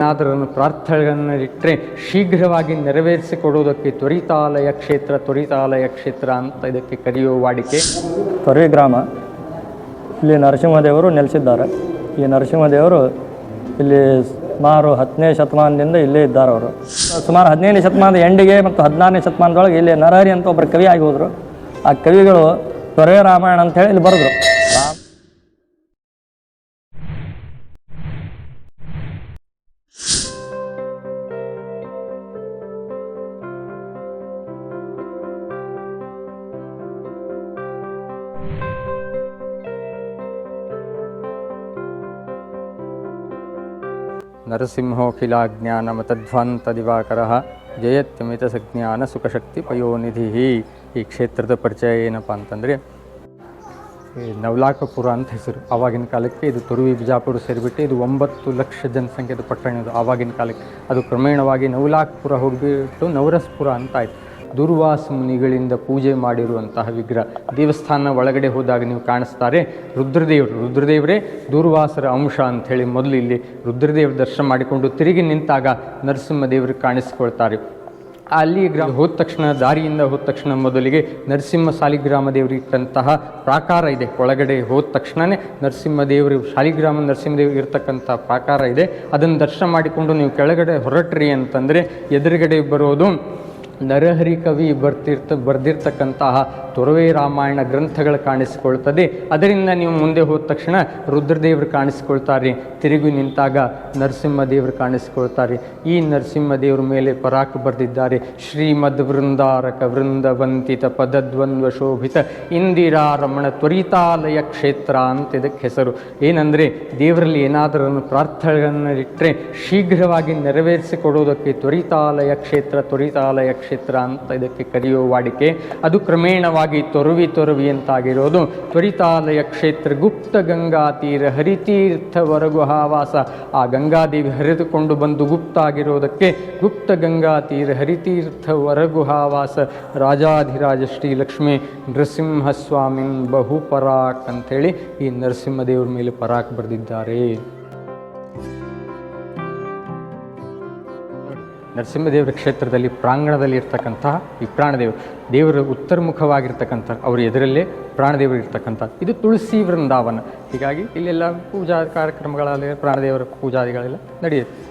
ಏನಾದರನ್ನು ಪ್ರಾರ್ಥನೆಗಳನ್ನು ಇಟ್ಟರೆ ಶೀಘ್ರವಾಗಿ ನೆರವೇರಿಸಿಕೊಡುವುದಕ್ಕೆ ತ್ವರಿತಾಲಯ ಕ್ಷೇತ್ರ ತ್ವರಿತಾಲಯ ಕ್ಷೇತ್ರ ಅಂತ ಇದಕ್ಕೆ ಕರೆಯುವ ವಾಡಿಕೆ. ತೊರೆ ಗ್ರಾಮ, ಇಲ್ಲಿ ನರಸಿಂಹದೇವರು ನೆಲೆಸಿದ್ದಾರೆ. ಈ ನರಸಿಂಹದೇವರು ಇಲ್ಲಿ ಸುಮಾರು ಹತ್ತನೇ ಶತಮಾನದಿಂದ ಇಲ್ಲೇ ಇದ್ದಾರೆ ಅವರು. ಸುಮಾರು ಹದಿನೈದನೇ ಶತಮಾನದ ಎಂಡಿಗೆ ಮತ್ತು ಹದಿನಾರನೇ ಶತಮಾನದೊಳಗೆ ಇಲ್ಲಿ ನರಹರಿ ಅಂತ ಒಬ್ಬರು ಕವಿ ಆಗಿ ಹೋದರು. ಆ ಕವಿಗಳು ತೊರೆ ರಾಮಾಯಣ ಅಂತ ಹೇಳಿ ಇಲ್ಲಿ ಬರೆದ್ರು. ರಾಮ್ ನರಸಿಂಹೋಖಿಲಾಜ್ಞಾನಮತಧ್ವಾಂತ ದಿವಾಕರ ಜಯತ್ಯಮಿತ ಸಜ್ಞಾನ ಸುಖಶಕ್ತಿ ಪಯೋನಿಧಿ. ಈ ಕ್ಷೇತ್ರದ ಪರಿಚಯ ಏನಪ್ಪ ಅಂತಂದರೆ ನವಲಾಕಪುರ ಅಂತ ಹೆಸರು. ಆವಾಗಿನ ಕಾಲಕ್ಕೆ ಇದು ತುರುವಿ, ಬಿಜಾಪುರ ಸೇರಿಬಿಟ್ಟು ಇದು ಒಂಬತ್ತು ಲಕ್ಷ ಜನಸಂಖ್ಯೆದ ಪಟ್ಟಣ ಇದು ಆವಾಗಿನ ಕಾಲಕ್ಕೆ. ಅದು ಕ್ರಮೇಣವಾಗಿ ನವಲಾಕಪುರ ಹೋಗಿಬಿಟ್ಟು ನವರಸ್ಪುರ ಅಂತ ಆಯ್ತು. ದುರ್ವಾಸ ಮುನಿಗಳಿಂದ ಪೂಜೆ ಮಾಡಿರುವಂತಹ ವಿಗ್ರಹ. ದೇವಸ್ಥಾನ ಒಳಗಡೆ ಹೋದಾಗ ನೀವು ಕಾಣಿಸ್ತಾರೆ, ರುದ್ರದೇವರು, ರುದ್ರದೇವರೇ ದುರ್ವಾಸರ ಅಂಶ ಅಂಥೇಳಿ ಮೊದಲು ಇಲ್ಲಿ ರುದ್ರದೇವ್ರ ದರ್ಶನ ಮಾಡಿಕೊಂಡು ತಿರುಗಿ ನಿಂತಾಗ ನರಸಿಂಹದೇವರು ಕಾಣಿಸ್ಕೊಳ್ತಾರೆ. ಅಲ್ಲಿ ಗ್ರಾಮ ಹೋದ ತಕ್ಷಣ, ದಾರಿಯಿಂದ ಹೋದ ತಕ್ಷಣ ಮೊದಲಿಗೆ ನರಸಿಂಹ ಸಾಲಿಗ್ರಾಮ ದೇವರು ಇಟ್ಟಂತಹ ಪ್ರಾಕಾರ ಇದೆ. ಒಳಗಡೆ ಹೋದ ತಕ್ಷಣವೇ ನರಸಿಂಹದೇವರು, ಶಾಲಿಗ್ರಾಮ ನರಸಿಂಹದೇವರು ಇರ್ತಕ್ಕಂಥ ಪ್ರಾಕಾರ ಇದೆ. ಅದನ್ನು ದರ್ಶನ ಮಾಡಿಕೊಂಡು ನೀವು ಕೆಳಗಡೆ ಹೊರಟ್ರಿ ಅಂತಂದರೆ ಎದುರುಗಡೆ ಬರೋದು ನರಹರಿ ಕವಿ ಬರ್ತಿರ್ತ, ಬರೆದಿರ್ತಕ್ಕಂತಹ ತೊರವೆ ರಾಮಾಯಣ ಗ್ರಂಥಗಳು ಕಾಣಿಸಿಕೊಳ್ತದೆ ಅದರಿಂದ ನೀವು ಮುಂದೆ ಹೋದ ತಕ್ಷಣ ರುದ್ರದೇವರು ಕಾಣಿಸ್ಕೊಳ್ತಾರೆ. ತಿರುಗಿ ನಿಂತಾಗ ನರಸಿಂಹದೇವರು ಕಾಣಿಸ್ಕೊಳ್ತಾರೆ. ಈ ನರಸಿಂಹದೇವ್ರ ಮೇಲೆ ಪರಾಕ್ ಬರೆದಿದ್ದಾರೆ. ಶ್ರೀಮದ್ ವೃಂದಾರಕ ವೃಂದವಂತಿತ ಪದದ್ವಂದ್ವ ಶೋಭಿತ ಇಂದಿರಾ ರಮಣ ತ್ವರಿತಾಲಯ ಕ್ಷೇತ್ರ ಅಂತ ಇದಕ್ಕೆ ಹೆಸರು. ಏನಂದರೆ ದೇವರಲ್ಲಿ ಏನಾದರೂ ಪ್ರಾರ್ಥನೆಗಳನ್ನು ಇಟ್ಟರೆ ಶೀಘ್ರವಾಗಿ ನೆರವೇರಿಸಿಕೊಡುವುದಕ್ಕೆ ತ್ವರಿತಾಲಯ ಕ್ಷೇತ್ರ ತ್ವರಿತಾಲಯ ಕ್ಷೇತ್ರ ಅಂತ ಇದಕ್ಕೆ ಕರೆಯುವ ವಾಡಿಕೆ, ಅದು ಕ್ರಮೇಣವಾಗಿ ತೊರವಿ ತೊರವಿ ಅಂತಾಗಿರೋದು. ತ್ವರಿತಾಲಯ ಕ್ಷೇತ್ರ, ಗುಪ್ತ ಗಂಗಾ ತೀರ ಹರಿತೀರ್ಥವರೆಗೂ ಹಾವಾಸ ಆ ಗಂಗಾದೇವಿ ಹರಿದುಕೊಂಡು ಬಂದು ಗುಪ್ತ ಆಗಿರೋದಕ್ಕೆ ಗುಪ್ತ ಗಂಗಾ ತೀರ ಹರಿತೀರ್ಥವರೆಗೂ ಹಾವಾಸ ರಾಜಾಧಿರಾಜ ಶ್ರೀ ಲಕ್ಷ್ಮೀ ನೃಸಿಂಹಸ್ವಾಮಿನ್ ಬಹು ಪರಾಕ್ ಅಂಥೇಳಿ ಈ ನರಸಿಂಹದೇವ್ರ ಮೇಲೆ ಪರಾಕ್ ಬರೆದಿದ್ದಾರೆ. ನರಸಿಂಹದೇವರ ಕ್ಷೇತ್ರದಲ್ಲಿ ಪ್ರಾಂಗಣದಲ್ಲಿ ಇರ್ತಕ್ಕಂತಹ ಈ ಪ್ರಾಣದೇವರು ದೇವರು ಉತ್ತರ್ಮುಖವಾಗಿರ್ತಕ್ಕಂಥ, ಅವ್ರ ಎದುರಲ್ಲೇ ಪ್ರಾಣದೇವರು ಇರ್ತಕ್ಕಂಥ, ಇದು ತುಳಸಿ ವೃಂದಾವನ. ಹೀಗಾಗಿ ಇಲ್ಲೆಲ್ಲ ಪೂಜಾ ಕಾರ್ಯಕ್ರಮಗಳಲ್ಲಿ ಪ್ರಾಣದೇವರ ಪೂಜಾದಿಗಳೆಲ್ಲ ನಡೆಯುತ್ತೆ.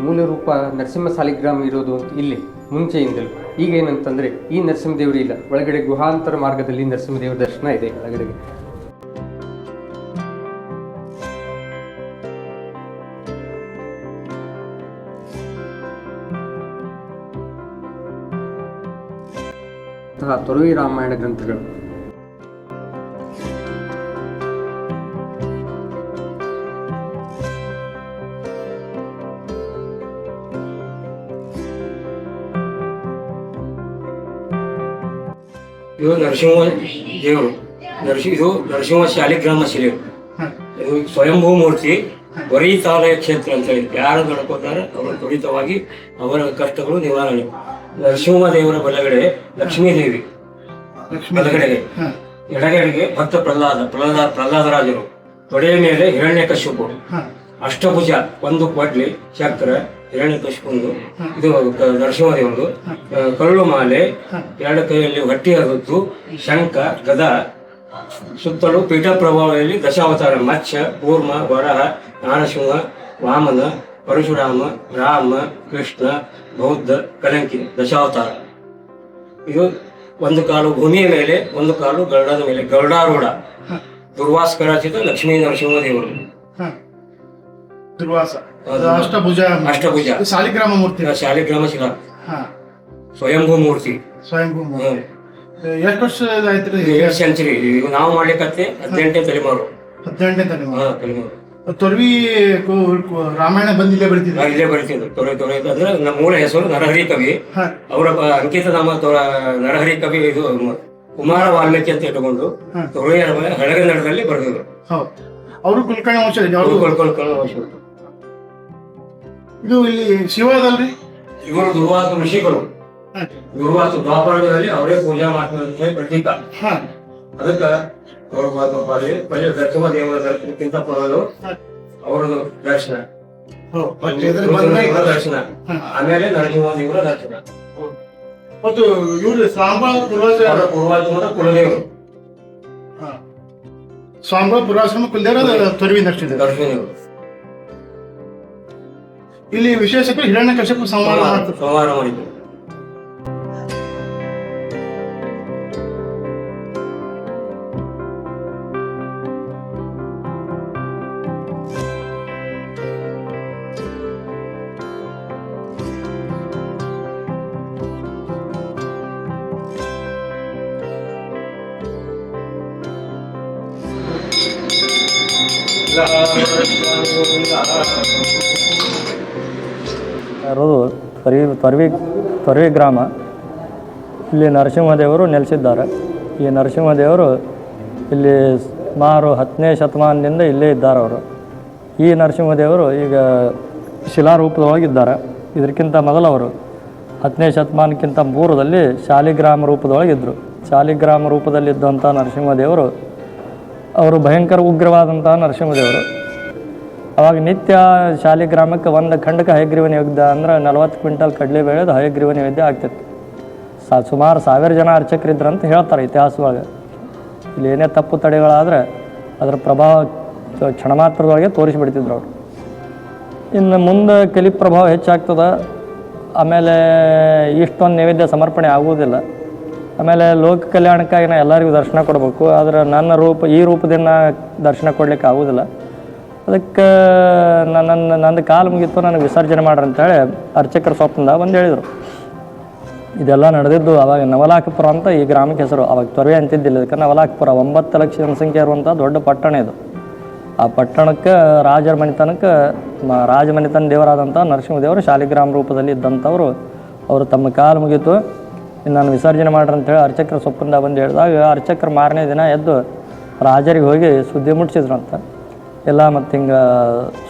ಮೂಲ ರೂಪ ನರಸಿಂಹ ಸಾಲಿಗ್ರಾಮ ಇರೋದು ಅಂತ ಇಲ್ಲಿ ಮುಂಚೆಯಿಂದಲೂ. ಈಗ ಏನಂತಂದ್ರೆ, ಈ ನರಸಿಂಹದೇವರು ಇಲ್ಲ. ಒಳಗಡೆ ಗುಹಾಂತರ ಮಾರ್ಗದಲ್ಲಿ ನರಸಿಂಹದೇವರ ದರ್ಶನ ಇದೆ ಒಳಗಡೆಗೆ. ತೊರವಿ ರಾಮಾಯಣ ಗ್ರಂಥಗಳು ಇದು ನರಸಿಂಹ ದೇವರು. ನರಸಿಂಹ ಇದು ನರಸಿಂಹ ಶಾಲಿಗ್ರಾಮ ಶಿಲೆ. ಇದು ಸ್ವಯಂಭೂ ಮೂರ್ತಿ ವರೀತಾಲಯ ಕ್ಷೇತ್ರ ಅಂತ ಹೇಳಿ ಯಾರು ನಡ್ಕೋತಾರೆ ಅವರು ತ್ವರಿತವಾಗಿ ಅವರ ಕಷ್ಟಗಳು ನಿವಾರಣೆ. ನರಸಿಂಹ ದೇವರ ಬಲಗಡೆ ಲಕ್ಷ್ಮೀ ದೇವಿ. ಬಲಗಡೆಗೆ. ಎಡಗಡೆಗೆ ಭಕ್ತ ಪ್ರಹ್ಲಾದ ಪ್ರಹ್ಲಾದ ಪ್ರಹ್ಲಾದರಾಜರು. ತೊಡೆಯ ಮೇಲೆ ಹಿರಣ್ಯಕಶಿಪು ಅಷ್ಟಭುಜ ಒಂದು ಕೊಡ್ಲಿ ಚಕ್ರ ಹಿರಣ್ಯಕಶಿಪುಂದು ಇದು ಕ- ಕಳ್ಳು ಮಾಲೆ ಎರಡು ಕೈಯಲ್ಲಿ ಹೊಟ್ಟಿ ಹರಿದು ಶಂಖ ಗದ ಸುತ್ತಲೂ ಪೀಠ ಪ್ರಭಾವದಲ್ಲಿ ದಶಾವತಾರ ಮತ್ಸ್ಯ ಕೂರ್ಮ ವರಹ ನಾರಸಿಂಹ ವಾಮನ ಪರಶುರಾಮ ರಾಮ ಕೃಷ್ಣ ಬೌದ್ಧ ಕಲಂಕಿ ದಶಾವತಾರ. ಇದು ಒಂದು ಕಾಲು ಭೂಮಿಯ ಮೇಲೆ ಒಂದು ಕಾಲು ಗರುಡದ ಮೇಲೆ ಗರುಡಾರೂಢ. ದುರ್ವಾಸ್ಕರಾಚಿತ ಲಕ್ಷ್ಮೀ ನರಸಿಂಹ ದೇವರು. ದುರ್ವಾಸ. ಅಷ್ಟಭುಜ ಅಷ್ಟಭುಜ. ಶಾಲಿಗ್ರಾಮ ಮೂರ್ತಿ. ಶಾಲಿಗ್ರಾಮ ಶಿಲಾ. ಹಾ. ಸ್ವಯಂಭೂ ಮೂರ್ತಿ. ಸ್ವಯಂಭೂ ಮೂರ್ತಿ. ಎಷ್ಟು ವರ್ಷ ಆಯ್ತು ಏಳು ಸೆಂಚುರಿ ನಾವು ಮಾಡ್ಲಿಕ್ಕೆ ಹದಿನೆಂಟನೇ ತಲೆಮಾರು. ಹದಿನೆಂಟನೇ ತಲೆಮಾರು. ತಲೆಮಾರು. ತೊರ್ವಿ ರಾಮಾಯಣ ಬಂದು ಇಲ್ಲೇ ಬೆಳಿತಿದೆ ನಾವು ಇಲ್ಲೇ ಬರ್ತಿದ್ದು ತೊರೆ ತೊರೆ ಅಂದ್ರೆ ನಮ್ಮ ಮೂಲ ಹೆಸರು ನರಹರಿ ಕವಿ. ಅವರ ಅಂಕಿತ ನಾಮ ನರಹರಿ ಕವಿ ಇದು ಕುಮಾರ ವಾಲ್ಮೀಕಿ ಅಂತ ಇಟ್ಟುಕೊಂಡು. ತೊರೆಯ ಹಳಗನ್ನಡದಲ್ಲಿ ಬರೆದಿದ್ರು ಅವರು ಕುಲಕರ್ಣಿ ವಂಶ ಇದೆ ಅವರು ಕಳ್ಕೊಳ್ಕೊಳ್ಳೋ ಅವಶ್ಯಕತೆ ಇದು ಇಲ್ಲಿ ಶಿವ ಅದಲ್ರಿ ಇವರು ದುರ್ವಾಸ ಋಷಿಗಳು. ದುರ್ವಾಸ ದ್ವಾಪರದಲ್ಲಿ ಅವರೇ ಪೂಜಾ ಮಾಡ್ತಾರೆ ಪ್ರತೀಕ. ಅದಕ್ಕ ಅವ್ರ ದರ್ಶನ ದೇವರ ದರ್ಶನಕ್ಕಿಂತ ಮೊದಲು ಅವರದು ದರ್ಶನ. ದರ್ಶನ. ಆಮೇಲೆ ನರಸಿಂಹ ದೇವರ ದರ್ಶನ. ಮತ್ತು ಇವರು ಸಾಂಬಾರ ಪೂರ್ವಾಸ ಪೂರ್ವಾಶ್ರಮದ ಕುಲದೇವರು. ಸಾಂಬ ಪೂರ್ವಾಶ್ರಮ ಕುಲ್ದೇವ್ರ ತೊರವಿ ದರ್ಶನ. ದರ್ಶನದೇವರು ಇಲ್ಲಿ ವಿಶೇಷ ಹಿರಣ್ಯ ಕಶ್ಯಪ ಸಂವಾದ ಮಾಡ್ತಾರೆ ಸಂಹಾರ ಮಾಡಿದ್ರು. ಇರೋದು ತೊರವಿ ತ್ವರ್ವಿ ತ್ವರ್ವಿ ಗ್ರಾಮ. ಇಲ್ಲಿ ನರಸಿಂಹದೇವರು ನೆಲೆಸಿದ್ದಾರೆ. ಈ ನರಸಿಂಹದೇವರು ಇಲ್ಲಿ ಸುಮಾರು ಹತ್ತನೇ ಶತಮಾನದಿಂದ ಇಲ್ಲೇ ಇದ್ದಾರೆ ಅವರು. ಈ ನರಸಿಂಹದೇವರು ಈಗ ಶಿಲಾರೂಪದೊಳಗಿದ್ದಾರೆ. ಇದಕ್ಕಿಂತ ಮೊದಲವರು ಹತ್ತನೇ ಶತಮಾನಕ್ಕಿಂತ ಪೂರ್ವದಲ್ಲಿ ಶಾಲಿಗ್ರಾಮ ರೂಪದೊಳಗಿದ್ದರು. ಶಾಲಿಗ್ರಾಮ ರೂಪದಲ್ಲಿದ್ದಂಥ ನರಸಿಂಹದೇವರು ಅವರು ಭಯಂಕರ ಉಗ್ರವಾದಂಥ ನರಸಿಂಹದೇವರು. ಅವಾಗ ನಿತ್ಯ ಶಾಲಿಗ್ರಾಮಕ್ಕೆ ಒಂದು ಖಂಡಕ್ಕೆ ಹಯಗ್ರೀವ ನೈವೇದ್ಯ ಅಂದ್ರೆ ನಲವತ್ತು ಕ್ವಿಂಟಲ್ ಕಡಲೆ ಬೆಳೆದು ಹಯಗ್ರೀವ ನೈವೇದ್ಯ ಆಗ್ತಿತ್ತು. ಸಾ ಸುಮಾರು ಸಾವಿರ ಜನ ಅರ್ಚಕರಿದ್ರು ಅಂತ ಹೇಳ್ತಾರೆ ಇತಿಹಾಸವಾಗ ಒಳಗೆ ಇಲ್ಲಿ ಏನೇ ತಪ್ಪು ತಡೆಗಳಾದರೆ ಅದರ ಪ್ರಭಾವ ಕ್ಷಣ ಮಾತ್ರದೊಳಗೆ ತೋರಿಸಿಬಿಡ್ತಿದ್ರು ಅವರು. ಇನ್ನು ಮುಂದೆ ಕಲಿ ಪ್ರಭಾವ ಹೆಚ್ಚಾಗ್ತದೆ. ಆಮೇಲೆ ಇಷ್ಟೊಂದು ನೈವೇದ್ಯ ಸಮರ್ಪಣೆ ಆಗುವುದಿಲ್ಲ ಆಮೇಲೆ ಲೋಕ ಕಲ್ಯಾಣಕ್ಕಾಗಿ ನಾ ಎಲ್ಲರಿಗೂ ದರ್ಶನ ಕೊಡಬೇಕು. ಆದರೆ ನನ್ನ ರೂಪ, ಈ ರೂಪದಿಂದ ದರ್ಶನ ಕೊಡ್ಲಿಕ್ಕೆ ಆಗೋದಿಲ್ಲ. ಅದಕ್ಕೆ ನನ್ನ ನಂದು ಕಾಲು ಮುಗೀತು, ನನಗೆ ವಿಸರ್ಜನೆ ಮಾಡ್ರಿ ಅಂತೇಳಿ ಅರ್ಚಕರ ಸ್ವಪ್ನದ ಬಂದು ಹೇಳಿದರು. ಇದೆಲ್ಲ ನಡೆದಿದ್ದು ಅವಾಗ ನವಲಾಕಪುರ ಅಂತ ಈ ಗ್ರಾಮಕ್ಕೆ ಹೆಸರು. ಅವಾಗ ತೊರೆ ಅಂತಿದ್ದಿಲ್ಲ. ಇದಕ್ಕೆ ನವಲಾಕಪುರ ಒಂಬತ್ತು ಲಕ್ಷ ಜನಸಂಖ್ಯೆ ಇರುವಂಥ ದೊಡ್ಡ ಪಟ್ಟಣ ಇದು. ಆ ಪಟ್ಟಣಕ್ಕೆ ರಾಜರ ಮನೆತನಕ್ಕೆ ಮ- ರಾಜ ಮನೆತನ ದೇವರಾದಂಥ ನರಸಿಂಹದೇವರು ಶಾಲಿಗ್ರಾಮ ರೂಪದಲ್ಲಿ ಇದ್ದಂಥವ್ರು, ಅವರು ತಮ್ಮ ಕಾಲು ಮುಗೀತು. ನಾನು ವಿಸರ್ಜನೆ ಮಾಡ್ರಿ ಅಂತೇಳಿ ಅರ್ಚಕ್ರ ಸೊಪ್ಪಿಂದ ಬಂದು ಹೇಳಿದಾಗ ಅರ್ಚಕರು ಮಾರನೇ ದಿನ ಎದ್ದು ರಾಜರಿಗೆ ಹೋಗಿ ಸುದ್ದಿ ಮುಟ್ಟಿಸಿದ್ರಂತ ಎಲ್ಲ ಮತ್ತು ಹಿಂಗೆ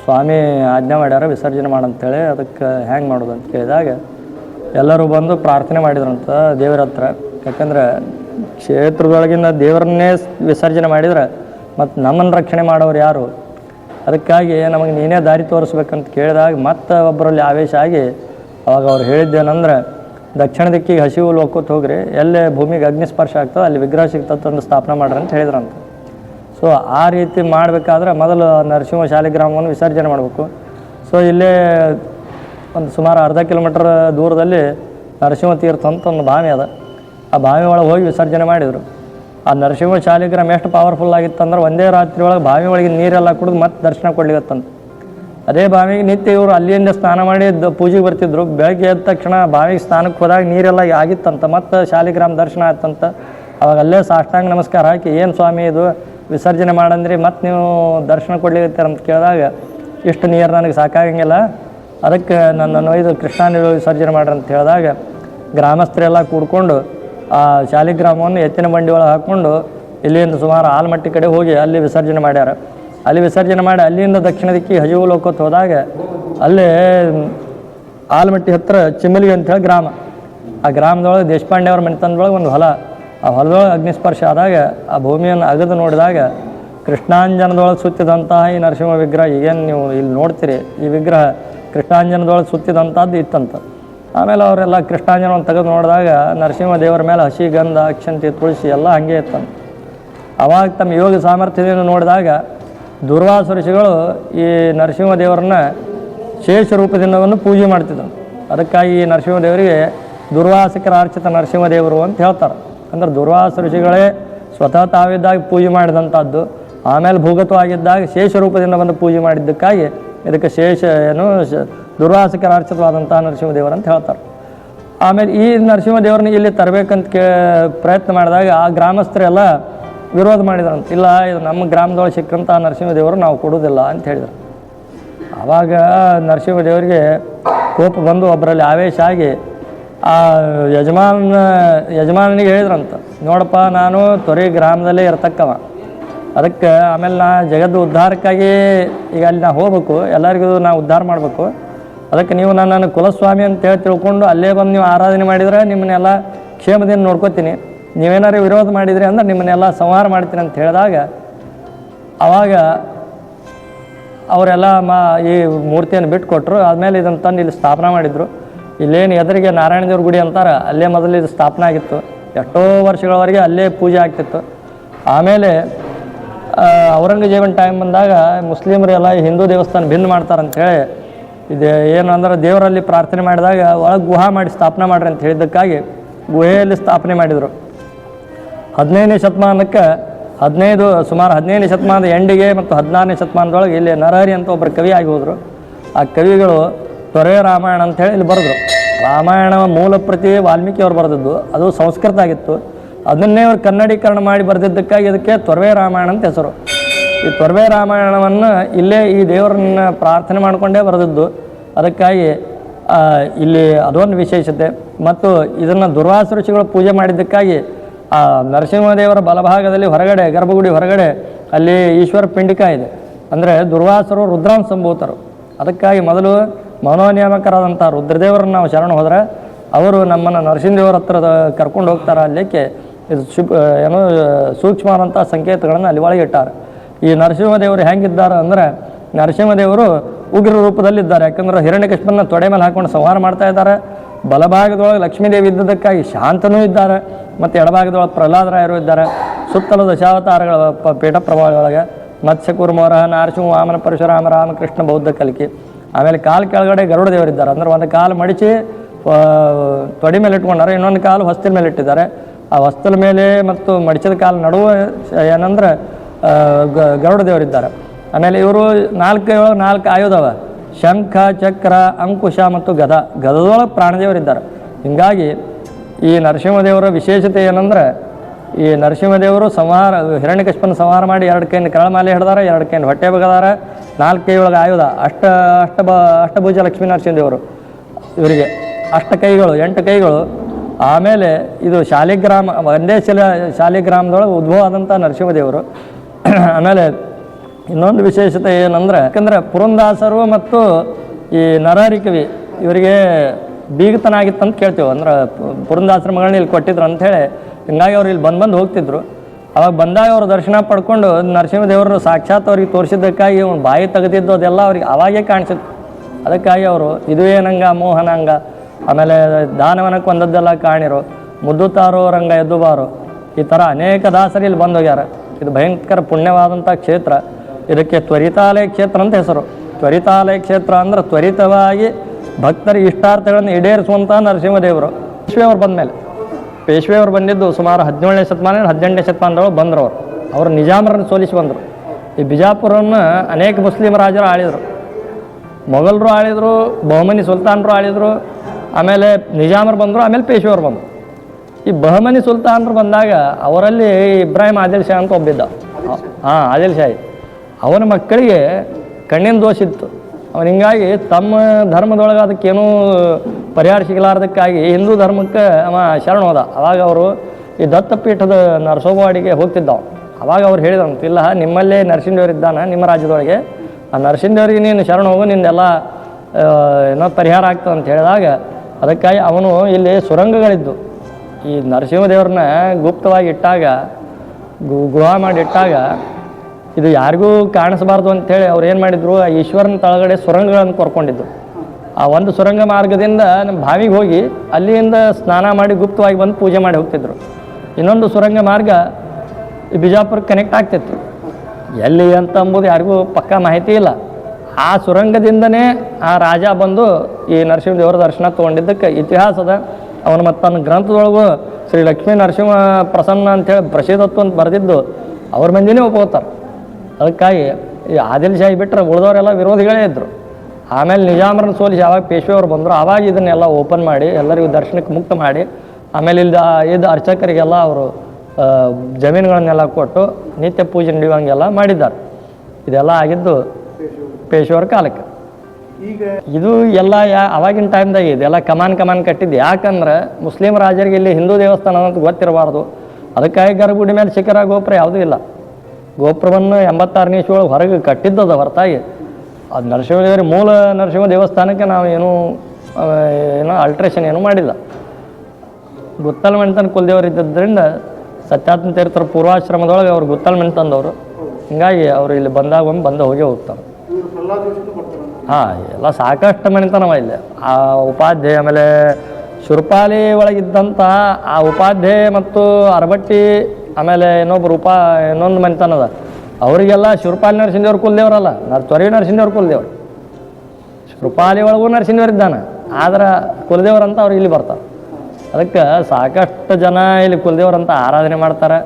ಸ್ವಾಮಿ ಆಜ್ಞೆ ಮಾಡ್ಯಾರ, ವಿಸರ್ಜನೆ ಮಾಡಂತೇಳಿ ಅದಕ್ಕೆ ಹ್ಯಾಂಗೆ ಮಾಡೋದು ಅಂತ ಕೇಳಿದಾಗ ಎಲ್ಲರೂ ಬಂದು ಪ್ರಾರ್ಥನೆ ಮಾಡಿದ್ರಂತ ದೇವರ ಹತ್ರ. ಯಾಕಂದ್ರೆ ಕ್ಷೇತ್ರದೊಳಗಿನ ದೇವರನ್ನೇ ವಿಸರ್ಜನೆ ಮಾಡಿದ್ರೆ ಮತ್ತು ನಮ್ಮನ್ನು ರಕ್ಷಣೆ ಮಾಡೋರು ಯಾರು? ಅದಕ್ಕಾಗಿ ನಮಗೆ ನೀನೇ ದಾರಿ ತೋರಿಸ್ಬೇಕಂತ ಕೇಳಿದಾಗ ಮತ್ತೆ ಒಬ್ಬರಲ್ಲಿ ಆವೇಶ ಆಗಿ ಅವಾಗ ಅವ್ರು ಹೇಳಿದ್ದೇನೆಂದ್ರೆ ದಕ್ಷಿಣ ದಿಕ್ಕಿಗೆ ಹಸಿವು ಲೋಕೋತ್ ಹೋಗ್ರಿ, ಎಲ್ಲೇ ಭೂಮಿಗೆ ಅಗ್ನಿಸ್ಪರ್ಶ ಆಗ್ತದೆ ಅಲ್ಲಿ ವಿಗ್ರಹ ಸಿಗ್ತದಂದು ಸ್ಥಾಪನೆ ಮಾಡ್ರಿ ಅಂತ ಹೇಳಿದ್ರಂತ. ಸೊ ಆ ರೀತಿ ಮಾಡಬೇಕಾದ್ರೆ ಮೊದಲು ನರಸಿಂಹ ಶಾಲಿಗ್ರಾಮವನ್ನು ವಿಸರ್ಜನೆ ಮಾಡಬೇಕು. ಸೊ ಇಲ್ಲೇ ಒಂದು ಸುಮಾರು ಅರ್ಧ ಕಿಲೋಮೀಟರ್ ದೂರದಲ್ಲಿ ನರಸಿಂಹ ತೀರ್ಥ ಅಂತ ಒಂದು ಬಾವಿ ಅದ. ಆ ಬಾವಿ ಒಳಗೆ ಹೋಗಿ ವಿಸರ್ಜನೆ ಮಾಡಿದರು. ಆ ನರಸಿಂಹ ಶಾಲಿಗ್ರಾಮ ಎಷ್ಟು ಪವರ್ಫುಲ್ ಆಗಿತ್ತಂದ್ರೆ ಒಂದೇ ರಾತ್ರಿ ಒಳಗೆ ಬಾವಿ ಒಳಗೆ ನೀರೆಲ್ಲ ಕುಡಿದು ಮತ್ತೆ ದರ್ಶನ ಕೊಡ್ಲಿಕತ್ತಂತ. ಅದೇ ಬಾವಿಗೆ ನಿತ್ಯ ಇವರು ಅಲ್ಲಿಂದ ಸ್ನಾನ ಮಾಡಿ ಪೂಜೆಗೆ ಬರ್ತಿದ್ರು. ಬೆಳಗ್ಗೆ ಎದ್ದ ತಕ್ಷಣ ಬಾವಿಗೆ ಸ್ನಾನಕ್ಕೆ ಹೋದಾಗ ನೀರೆಲ್ಲ ಆಗಿತ್ತಂತ, ಮತ್ತು ಶಾಲಿಗ್ರಾಮ ದರ್ಶನ ಆಯ್ತಂತ. ಅವಾಗ ಅಲ್ಲೇ ಸಾಷ್ಟಾಂಗ ನಮಸ್ಕಾರ ಹಾಕಿ, ಏನು ಸ್ವಾಮಿ ಇದು? ವಿಸರ್ಜನೆ ಮಾಡಂದ್ರಿ, ಮತ್ತು ನೀವು ದರ್ಶನ ಕೊಡ್ಲಿಕ್ಕೆ ಅಂತ ಕೇಳಿದಾಗ, ಇಷ್ಟು ನೀರು ನನಗೆ ಸಾಕಾಗಂಗಿಲ್ಲ. ಅದಕ್ಕೆ ನನ್ನನ್ನು ಕೃಷ್ಣ ನೀರು ವಿಸರ್ಜನೆ ಮಾಡ್ರಿ ಅಂತ ಹೇಳಿದಾಗ, ಗ್ರಾಮಸ್ಥರೆಲ್ಲ ಕೂಡ್ಕೊಂಡು ಆ ಶಾಲಿಗ್ರಾಮವನ್ನು ಎತ್ತಿನ ಬಂಡಿ ಒಳಗೆ ಹಾಕ್ಕೊಂಡು ಇಲ್ಲಿಂದ ಸುಮಾರು ಆಲ್ಮಟ್ಟಿ ಕಡೆ ಹೋಗಿ ಅಲ್ಲಿ ವಿಸರ್ಜನೆ ಮಾಡ್ಯಾರ. ಅಲ್ಲಿ ವಿಸರ್ಜನೆ ಮಾಡಿ ಅಲ್ಲಿಂದ ದಕ್ಷಿಣ ದಿಕ್ಕಿ ಹಜೂ ಲೋಕತ್ ಹೋದಾಗ ಅಲ್ಲೇ ಆಲಮಟ್ಟಿ ಹತ್ರ ಚಿಮ್ಮಲಿಗೆ ಅಂತೇಳಿ ಗ್ರಾಮ. ಆ ಗ್ರಾಮದೊಳಗೆ ದೇಶಪಾಂಡೆ ಅವ್ರ ಮನೆತನದೊಳಗೆ ಒಂದು ಹೊಲ. ಆ ಹೊಲದೊಳಗೆ ಅಗ್ನಿಸ್ಪರ್ಶ ಆದಾಗ ಆ ಭೂಮಿಯನ್ನು ಅಗದು ನೋಡಿದಾಗ ಕೃಷ್ಣಾಂಜನದೊಳಗೆ ಸುತ್ತಿದಂತಹ ಈ ನರಸಿಂಹ ವಿಗ್ರಹ, ಈಗೇನು ನೀವು ಇಲ್ಲಿ ನೋಡ್ತೀರಿ, ಈ ವಿಗ್ರಹ ಕೃಷ್ಣಾಂಜನದೊಳಗೆ ಸುತ್ತಿದಂಥದ್ದು ಇತ್ತಂತ. ಆಮೇಲೆ ಅವರೆಲ್ಲ ಕೃಷ್ಣಾಂಜನವನ್ನು ತೆಗೆದು ನೋಡಿದಾಗ ನರಸಿಂಹ ದೇವರ ಮೇಲೆ ಹಸಿ ಗಂಧ, ಅಕ್ಷಂತಿ, ತುಳಸಿ ಎಲ್ಲ ಹಾಗೆ ಇತ್ತಂತ. ಅವಾಗ ತಮ್ಮ ಯೋಗ ಸಾಮರ್ಥ್ಯದಿಂದ ನೋಡಿದಾಗ ದುರ್ವಾಸ ಋಷಿಗಳು ಈ ನರಸಿಂಹ ದೇವರನ್ನ ಶೇಷ ರೂಪದಿಂದವನ್ನು ಪೂಜೆ ಮಾಡ್ತಿದ್ರು ಅದಕ್ಕಾಗಿ ಈ ನರಸಿಂಹದೇವರಿಗೆ ದುರ್ವಾಸಕರ ಅರ್ಚಿತ ನರಸಿಂಹದೇವರು ಅಂತ ಹೇಳ್ತಾರೆ. ಅಂದ್ರೆ ದುರ್ವಾಸ ಋಷಿಗಳೇ ಸ್ವತಃ ತಾವಿದ್ದಾಗ ಪೂಜೆ ಮಾಡಿದಂಥದ್ದು, ಆಮೇಲೆ ಭೂಗತವಾಗಿದ್ದಾಗ ಶೇಷ ರೂಪದಿಂದ ಬಂದು ಪೂಜೆ ಮಾಡಿದ್ದಕ್ಕಾಗಿ ಇದಕ್ಕೆ ಶೇಷ ಏನು ದುರ್ವಾಸಕರ ಅರ್ಚಿತವಾದಂತಹ ನರಸಿಂಹದೇವರು ಅಂತ ಹೇಳ್ತಾರೆ. ಆಮೇಲೆ ಈ ನರಸಿಂಹ ದೇವ್ರನ್ನ ಇಲ್ಲಿ ತರಬೇಕಂತ ಕೇ ಪ್ರಯತ್ನ ಮಾಡಿದಾಗ ಆ ಗ್ರಾಮಸ್ಥರೆಲ್ಲ ವಿರೋಧ ಮಾಡಿದ್ರಂತ, ಇಲ್ಲ, ಇದು ನಮ್ಮ ಗ್ರಾಮದೊಳಗೆ ಸಿಕ್ಕಂಥ ನರಸಿಂಹ ದೇವರು ನಾವು ಕೊಡೋದಿಲ್ಲ ಅಂತ ಹೇಳಿದ್ರು. ಆವಾಗ ನರಸಿಂಹ ದೇವರಿಗೆ ಕೋಪ ಬಂದು ಒಬ್ಬರಲ್ಲಿ ಆವೇಶ ಆಗಿ, ಆ ಯಜಮಾನ ಯಜಮಾನನಿಗೆ ಹೇಳಿದ್ರಂತ, ನೋಡಪ್ಪ, ನಾನು ತೊರೆ ಗ್ರಾಮದಲ್ಲೇ ಇರ್ತಕ್ಕವ. ಅದಕ್ಕೆ ಆಮೇಲೆ ನಾ ಜಗದ್ದು ಉದ್ಧಾರಕ್ಕಾಗಿ ಈಗ ಅಲ್ಲಿ ನಾ ಹೋಗ್ಬೇಕು, ಎಲ್ಲರಿಗೂ ನಾ ಉದ್ಧಾರ ಮಾಡಬೇಕು. ಅದಕ್ಕೆ ನೀವು ನನ್ನನ್ನು ಕುಲಸ್ವಾಮಿ ಅಂತ ಹೇಳಿ ತಿಳ್ಕೊಂಡು ಅಲ್ಲೇ ಬಂದು ನೀವು ಆರಾಧನೆ ಮಾಡಿದ್ರೆ ನಿಮ್ಮನ್ನೆಲ್ಲ ಕ್ಷೇಮದಿಂದ ನೋಡ್ಕೋತೀನಿ. ನೀವೇನಾರು ವಿರೋಧ ಮಾಡಿದ್ರಿ ಅಂದ್ರೆ ನಿಮ್ಮನ್ನೆಲ್ಲ ಸಂಹಾರ ಮಾಡ್ತೀನಿ ಅಂತ ಹೇಳಿದಾಗ ಆವಾಗ ಅವರೆಲ್ಲ ಮಾ ಈ ಮೂರ್ತಿಯನ್ನು ಬಿಟ್ಟು ಕೊಟ್ಟರು ಆದಮೇಲೆ ಇದನ್ನು ತಂದು ಇಲ್ಲಿ ಸ್ಥಾಪನೆ ಮಾಡಿದರು. ಇಲ್ಲೇನು ಎದುರಿಗೆ ನಾರಾಯಣ ದೇವ್ರ ಗುಡಿ ಅಂತಾರೆ, ಅಲ್ಲೇ ಮೊದಲು ಇದು ಸ್ಥಾಪನೆ ಆಗಿತ್ತು. ಎಷ್ಟೋ ವರ್ಷಗಳವರೆಗೆ ಅಲ್ಲೇ ಪೂಜೆ ಆಗ್ತಿತ್ತು. ಆಮೇಲೆ ಔರಂಗಜೇಬನ್ ಟೈಮ್ ಬಂದಾಗ ಮುಸ್ಲಿಮರು ಎಲ್ಲ ಹಿಂದೂ ದೇವಸ್ಥಾನ ಭಿನ್ನ ಮಾಡ್ತಾರೆ ಅಂಥೇಳಿ ಇದು ಏನು ಅಂದ್ರೆ ದೇವರಲ್ಲಿ ಪ್ರಾರ್ಥನೆ ಮಾಡಿದಾಗ ಒಳಗೆ ಗುಹಾ ಮಾಡಿ ಸ್ಥಾಪನೆ ಮಾಡ್ರಿ ಅಂತ ಹೇಳಿದ್ದಕ್ಕಾಗಿ ಗುಹೆಯಲ್ಲಿ ಸ್ಥಾಪನೆ ಮಾಡಿದರು. ಹದಿನೈದನೇ ಶತಮಾನಕ್ಕೆ ಹದಿನೈದು, ಸುಮಾರು ಹದಿನೈದನೇ ಶತಮಾನದ ಎಂಡಿಗೆ ಮತ್ತು ಹದಿನಾರನೇ ಶತಮಾನದೊಳಗೆ ಇಲ್ಲಿ ನರಹರಿ ಅಂತ ಒಬ್ಬರು ಕವಿ ಆಗಿ ಹೋದರು. ಆ ಕವಿಗಳು ತೊರೆ ರಾಮಾಯಣ ಅಂತ ಹೇಳಿ ಇಲ್ಲಿ ಬರೆದ್ರು. ರಾಮಾಯಣ ಮೂಲ ಪ್ರತಿ ವಾಲ್ಮೀಕಿ ಅವರು ಬರೆದದ್ದು, ಅದು ಸಂಸ್ಕೃತ ಆಗಿತ್ತು. ಅದನ್ನೇ ಅವ್ರು ಕನ್ನಡೀಕರಣ ಮಾಡಿ ಬರೆದಿದ್ದಕ್ಕಾಗಿ ಇದಕ್ಕೆ ತೊರವೆ ರಾಮಾಯಣ ಅಂತ ಹೆಸರು. ಈ ತೊರವೆ ರಾಮಾಯಣವನ್ನು ಇಲ್ಲೇ ಈ ದೇವರನ್ನ ಪ್ರಾರ್ಥನೆ ಮಾಡಿಕೊಂಡೇ ಬರೆದಿದ್ದು. ಅದಕ್ಕಾಗಿ ಇಲ್ಲಿ ಅದೊಂದು ವಿಶೇಷತೆ. ಮತ್ತು ಇದನ್ನು ದುರ್ವಾಸ ಋಷಿಗಳು ಪೂಜೆ ಮಾಡಿದ್ದಕ್ಕಾಗಿ ಆ, ನರಸಿಂಹದೇವರ ಬಲಭಾಗದಲ್ಲಿ ಹೊರಗಡೆ, ಗರ್ಭಗುಡಿ ಹೊರಗಡೆ ಅಲ್ಲಿ ಈಶ್ವರ ಪಿಂಡಿಕ ಇದೆ. ಅಂದರೆ ದುರ್ವಾಸರು ರುದ್ರಾಂ ಸಂಭೂತರು. ಅದಕ್ಕಾಗಿ ಮೊದಲು ಮನೋನಿಯಾಮಕರಾದಂಥ ರುದ್ರದೇವರನ್ನು ನಾವು ಶರಣ ಹೋದರೆ ಅವರು ನಮ್ಮನ್ನು ನರಸಿಂಹದೇವರ ಹತ್ರ ಕರ್ಕೊಂಡು ಹೋಗ್ತಾರೆ ಅಲ್ಲಿಕ್ಕೆ. ಇದು ಶುಭ ಏನೋ, ಸೂಕ್ಷ್ಮವಾದಂಥ ಸಂಕೇತಗಳನ್ನು ಅಲ್ಲಿ ಒಳಗೆ ಇಟ್ಟಾರೆ ಈ ನರಸಿಂಹದೇವರು ಹೆಂಗಿದ್ದಾರೆ ಅಂದರೆ ನರಸಿಂಹದೇವರು ಉಗ್ರ ರೂಪದಲ್ಲಿದ್ದಾರೆ. ಯಾಕಂದ್ರೆ ಹಿರಣ್ಯಕೃಷ್ಣನ ತೊಡೆ ಮೇಲೆ ಹಾಕೊಂಡು ಸಂಹಾರ ಮಾಡ್ತಾ ಇದ್ದಾರೆ. ಬಲಭಾಗದೊಳಗೆ ಲಕ್ಷ್ಮೀದೇವಿ ಇದ್ದದಕ್ಕಾಗಿ ಶಾಂತನೂ ಇದ್ದಾರೆ, ಮತ್ತು ಎಡಭಾಗದೊಳಗೆ ಪ್ರಹ್ಲಾದರಾಯರು ಇದ್ದಾರೆ. ಸುತ್ತಲೂ ದಶಾವತಾರಗಳ ಪ, ಪೀಠ ಪ್ರಭಾವದೊಳಗೆ ಮತ್ಸ್ಯಕೂರ್ಮೋರ ನಾರಸಿಂಹ, ವಾಮನ, ಪರಶುರಾಮ, ರಾಮಕೃಷ್ಣ, ಬೌದ್ಧ ಕಲಿಕೆ. ಆಮೇಲೆ ಕಾಲು ಕೆಳಗಡೆ ಗರುಡ ದೇವರಿದ್ದಾರೆ. ಅಂದ್ರೆ ಒಂದು ಕಾಲು ಮಡಿಚಿ ತೊಡಿ ಮೇಲೆ ಇಟ್ಕೊಂಡಾರೆ, ಇನ್ನೊಂದು ಕಾಲು ಹೊಸ್ತಿನ ಮೇಲೆ ಇಟ್ಟಿದ್ದಾರೆ. ಆ ಹೊಸ್ತಲ ಮೇಲೆ ಮತ್ತು ಮಡಿಚಿದ ಕಾಲು ನಡುವೆ ಏನಂದ್ರೆ ಗರುಡ ದೇವರಿದ್ದಾರೆ. ಆಮೇಲೆ ಇವರು ನಾಲ್ಕು ನಾಲ್ಕು ಆಯುಧವ. ಶಂಖ, ಚಕ್ರ, ಅಂಕುಶ ಮತ್ತು ಗದ. ಗದದೊಳಗೆ ಪ್ರಾಣದೇವರಿದ್ದಾರೆ. ಹೀಗಾಗಿ ಈ ನರಸಿಂಹದೇವರ ವಿಶೇಷತೆ ಏನಂದ್ರೆ, ಈ ನರಸಿಂಹದೇವರು ಸಂಹಾರ ಹಿರಣ್ಯಕಶ್ಯಪನ ಸಂಹಾರ ಮಾಡಿ ಎರಡು ಕೈಯಿಂದ ಕಳಮಾಲೆ ಹಿಡ್ದಾರ, ಎರಡು ಕೈಯಿಂದ ಹೊಟ್ಟೆ ಬಗದಾರ, ನಾಲ್ಕು ಕೈ ಒಳಗೆ ಆಯುಧ. ಅಷ್ಟ ಅಷ್ಟ ಬ, ಅಷ್ಟಭುಜ ಲಕ್ಷ್ಮೀ ನರಸಿಂಹದೇವರು ಇವರಿಗೆ. ಅಷ್ಟ ಕೈಗಳು, ಎಂಟು ಕೈಗಳು. ಆಮೇಲೆ ಇದು ಶಾಲಿಗ್ರಾಮ ಒಂದೇ ಶಿಲ, ಶಾಲಿಗ್ರಾಮದೊಳಗೆ ಉದ್ಭವ ಆದಂಥ ನರಸಿಂಹದೇವರು. ಆಮೇಲೆ ಇನ್ನೊಂದು ವಿಶೇಷತೆ ಏನಂದ್ರೆ, ಯಾಕಂದ್ರೆ ಪುರಂದಾಸರು ಮತ್ತು ಈ ನರಹರಿಕವಿ ಇವರಿಗೆ ಬೀಗತನ ಆಗಿತ್ತಂತ ಕೇಳ್ತೀವಿ. ಅಂದ್ರೆ ಪುರಂದಾಸರ ಮಗಳನ್ನ ಇಲ್ಲಿ ಕೊಟ್ಟಿದ್ರು ಅಂಥೇಳಿ ಹಿಂಗಾಗಿ ಅವ್ರು ಇಲ್ಲಿ ಬಂದು ಬಂದು ಹೋಗ್ತಿದ್ರು. ಅವಾಗ ಬಂದಾಗ ಅವರು ದರ್ಶನ ಪಡ್ಕೊಂಡು ನರಸಿಂಹದೇವರು ಸಾಕ್ಷಾತ್ ಅವ್ರಿಗೆ ತೋರಿಸಿದ್ದಕ್ಕಾಗಿ ಅವ್ನು ಬಾಯಿ ತೆಗೆದಿದ್ದು ಅದೆಲ್ಲ ಅವ್ರಿಗೆ ಅವಾಗೇ ಕಾಣಿಸಿತ್ತು. ಅದಕ್ಕಾಗಿ ಅವರು ಇದು ಏನಂಗ ಮೋಹನಂಗ ಆಮೇಲೆ ದಾನವನಕ್ಕೆ ಒಂದದ್ದೆಲ್ಲ ಕಾಣಿರು ಮುದ್ದುತ್ತಾರೋ ರಂಗ ಎದ್ದು ಬಾರು. ಈ ಥರ ಅನೇಕ ದಾಸರು ಇಲ್ಲಿ ಬಂದು ಹೋಗ್ಯಾರ. ಇದು ಭಯಂಕರ ಪುಣ್ಯವಾದಂಥ ಕ್ಷೇತ್ರ. ಇದಕ್ಕೆ ತ್ವರಿತಾಲಯ ಕ್ಷೇತ್ರ ಅಂತ ಹೆಸರು. ತ್ವರಿತಾಲಯ ಕ್ಷೇತ್ರ ಅಂದ್ರೆ ತ್ವರಿತವಾಗಿ ಭಕ್ತರ ಇಷ್ಟಾರ್ಥಗಳನ್ನು ಈಡೇರಿಸುವಂಥ ನರಸಿಂಹದೇವರು. ಪೇಶ್ವೆಯವರು ಬಂದ ಮೇಲೆ ಪೇಶ್ವೆಯವರು ಬಂದಿದ್ದು ಸುಮಾರು ಹದಿನೇಳನೇ ಶತಮಾನ ಹದಿನೆಂಟನೇ ಶತಮಾನದೊಳಗೆ ಬಂದರು ಅವರು ಅವರು ನಿಜಾಮರನ್ನು ಸೋಲಿಸಿ ಬಂದರು. ಈ ಬಿಜಾಪುರವನ್ನು ಅನೇಕ ಮುಸ್ಲಿಂ ರಾಜರು ಆಳಿದರು. ಮೊಘಲರು ಆಳಿದರು ಬಹುಮನಿ ಸುಲ್ತಾನರು ಆಳಿದರು ಆಮೇಲೆ ನಿಜಾಮರು ಬಂದರು ಆಮೇಲೆ ಪೇಶ್ವೆಯವರು ಬಂದರು. ಈ ಬಹಮನಿ ಸುಲ್ತಾನರು ಬಂದಾಗ ಅವರಲ್ಲಿ ಇಬ್ರಾಹಿಂ ಆದಿಲ್ ಶಾ ಅಂತ ಒಬ್ಬಿದ್ದ. ಹಾಂ ಆದಿಲ್ ಶಾಹಿ ಅವನ ಮಕ್ಕಳಿಗೆ ಕಣ್ಣಿನ ದೋಷ ಇತ್ತು. ಅವನು ಹಿಂಗಾಗಿ ತಮ್ಮ ಧರ್ಮದೊಳಗೆ ಅದಕ್ಕೇನೂ ಪರಿಹಾರ ಸಿಗಲಾರ್ದಕ್ಕಾಗಿ ಹಿಂದೂ ಧರ್ಮಕ್ಕೆ ಅವ ಶರಣ ಹೋದ. ಅವಾಗ ಅವರು ಈ ದತ್ತಪೀಠದ ನರಸೋಬವಾಡಿಗೆ ಹೋಗ್ತಿದ್ದವ ಅವಾಗ ಅವ್ರು ಹೇಳಿದಂತ ಇಲ್ಲ ನಿಮ್ಮಲ್ಲೇ ನರಸಿಂಹದೇವ್ರು ಇದ್ದಾನ, ನಿಮ್ಮ ರಾಜ್ಯದೊಳಗೆ. ಆ ನರಸಿಂಹದೇವ್ರಿಗೆ ನೀನು ಶರಣ ಹೋಗು, ನಿಂದೆಲ್ಲ ಏನೋ ಪರಿಹಾರ ಆಗ್ತದೆ ಅಂತ ಹೇಳಿದಾಗ ಅದಕ್ಕಾಗಿ ಅವನು ಇಲ್ಲಿ ಸುರಂಗಗಳಿದ್ದು. ಈ ನರಸಿಂಹದೇವ್ರನ್ನ ಗುಪ್ತವಾಗಿ ಇಟ್ಟಾಗ, ಗು- ಗುಹ ಮಾಡಿ ಇಟ್ಟಾಗ ಇದು ಯಾರಿಗೂ ಕಾಣಿಸಬಾರ್ದು ಅಂತೇಳಿ ಅವ್ರು ಏನು ಮಾಡಿದ್ರು, ಆ ಈಶ್ವರನ ತಳಗಡೆ ಸುರಂಗಗಳನ್ನು ಕೊರ್ಕೊಂಡಿದ್ದು. ಆ ಒಂದು ಸುರಂಗ ಮಾರ್ಗದಿಂದ ನಮ್ಮ ಬಾವಿಗೆ ಹೋಗಿ ಅಲ್ಲಿಂದ ಸ್ನಾನ ಮಾಡಿ ಗುಪ್ತವಾಗಿ ಬಂದು ಪೂಜೆ ಮಾಡಿ ಹೋಗ್ತಿದ್ರು. ಇನ್ನೊಂದು ಸುರಂಗ ಮಾರ್ಗ ಬಿಜಾಪುರಕ್ಕೆ ಕನೆಕ್ಟ್ ಆಗ್ತಿತ್ತು. ಎಲ್ಲಿ ಅಂತ ಅಂಬುದು ಯಾರಿಗೂ ಪಕ್ಕಾ ಮಾಹಿತಿ ಇಲ್ಲ. ಆ ಸುರಂಗದಿಂದನೇ ಆ ರಾಜ ಬಂದು ಈ ನರಸಿಂಹ ದೇವರ ದರ್ಶನ ತೊಗೊಂಡಿದ್ದಕ್ಕೆ ಇತಿಹಾಸದ ಅವನು ಮತ್ತು ತನ್ನ ಗ್ರಂಥದೊಳಗೂ ಶ್ರೀ ಲಕ್ಷ್ಮೀ ನರಸಿಂಹ ಪ್ರಸನ್ನ ಅಂತೇಳಿ ಪ್ರಸಿದ್ಧತ್ವ ಅಂತ ಬರೆದಿದ್ದು, ಅವ್ರ ಮಂದಿನೇ ಒಪ್ಕೋತಾರೆ. ಅದಕ್ಕಾಗಿ ಈ ಆದಿಲ್ ಶಾಹಿ ಬಿಟ್ಟರೆ ಉಳಿದವರೆಲ್ಲ ವಿರೋಧಿಗಳೇ ಇದ್ದರು ಆಮೇಲೆ ನಿಜಾಮರನ್ನ ಸೋಲಿಸಿ ಯಾವಾಗ ಪೇಶ್ವೆಯವರು ಬಂದರು ಆವಾಗ ಇದನ್ನೆಲ್ಲ ಓಪನ್ ಮಾಡಿ ಎಲ್ಲರಿಗೂ ದರ್ಶನಕ್ಕೆ ಮುಕ್ತ ಮಾಡಿ ಆಮೇಲೆ ಇಲ್ಲಿ ಇದು ಅರ್ಚಕರಿಗೆಲ್ಲ ಅವರು ಜಮೀನುಗಳನ್ನೆಲ್ಲ ಕೊಟ್ಟು ನಿತ್ಯ ಪೂಜೆ ನಡೆಯುವಂಗೆಲ್ಲ ಮಾಡಿದ್ದಾರೆ. ಇದೆಲ್ಲ ಆಗಿದ್ದು ಪೇಶ್ವರ ಕಾಲಕ್ಕೆ. ಈಗ ಇದು ಎಲ್ಲ ಯಾ ಅವಾಗಿನ ಟೈಮ್ದಾಗ ಇದೆಲ್ಲ ಕಮಾನ್ ಕಮಾನ್ ಕಟ್ಟಿದ್ದು. ಯಾಕಂದ್ರೆ ಮುಸ್ಲಿಂ ರಾಜರಿಗೆ ಇಲ್ಲಿ ಹಿಂದೂ ದೇವಸ್ಥಾನ ಅಂತ ಗೊತ್ತಿರಬಾರ್ದು. ಅದಕ್ಕಾಗಿ ಗರ್ಭಗುಡಿ ಮೇಲೆ ಶಿಖರ ಗೋಪುರ ಯಾವುದೂ ಇಲ್ಲ. ಗೋಪುರವನ್ನು ಎಂಬತ್ತಾರನೇ ಇಸ್ವಿ ಹೊರಗೆ ಕಟ್ಟಿದ್ದದ ಹೊರತಾಗಿ. ಅದು ನರಸಿಂಹದೇವರ ಮೂಲ ನರಸಿಂಹ ದೇವಸ್ಥಾನಕ್ಕೆ ನಾವು ಏನೂ ಏನೋ ಅಲ್ಟ್ರೇಷನ್ ಏನೂ ಮಾಡಿಲ್ಲ. ಗುತ್ತಲ್ ಮೆಣ್ತನ ಕುಲದೇವರು ಇದ್ದದ್ರಿಂದ ಸತ್ಯಾತ್ಮ ತೀರ್ಥರ ಪೂರ್ವಾಶ್ರಮದೊಳಗೆ ಅವ್ರು ಗುತ್ತಲ್ ಮೆಣ್ತಂದವರು ಹಿಂಗಾಗಿ ಅವರು ಇಲ್ಲಿ ಬಂದಾಗ ಒಮ್ಮೆ ಬಂದು ಹೋಗಿ ಹೋಗ್ತಾರೆ. ಹಾಂ, ಎಲ್ಲ ಸಾಕಷ್ಟು ಮನೆತನವ ಇಲ್ಲಿ. ಆ ಉಪಾಧ್ಯಾಯ ಆಮೇಲೆ ಶುರ್ಪಾಲಿ ಒಳಗಿದ್ದಂಥ ಆ ಉಪಾಧ್ಯಾಯ ಮತ್ತು ಅರಬಟ್ಟಿ ಆಮೇಲೆ ಇನ್ನೊಬ್ರು ರೂಪಾ, ಇನ್ನೊಂದು ಮನೆತನದ ಅವರಿಗೆಲ್ಲ ಶಿವಪಾಲಿ ನರಸಿಂಹದೇವ್ರ ಕುಲದೇವ್ರಲ್ಲ ನಾನು ತ್ವರಿ ನರಸಿಂಹದೇವ್ರ ಕುಲದೇವ್ರು. ಶಿವಪಾಲಿ ಒಳಗೂ ನರಸಿಂಹದೇವ್ರು ಇದ್ದಾನೆ, ಆದ್ರೆ ಕುಲದೇವ್ರಂತ ಅವ್ರು ಇಲ್ಲಿ ಬರ್ತಾರೆ. ಅದಕ್ಕೆ ಸಾಕಷ್ಟು ಜನ ಇಲ್ಲಿ ಕುಲದೇವ್ರಂತ ಆರಾಧನೆ ಮಾಡ್ತಾರೆ.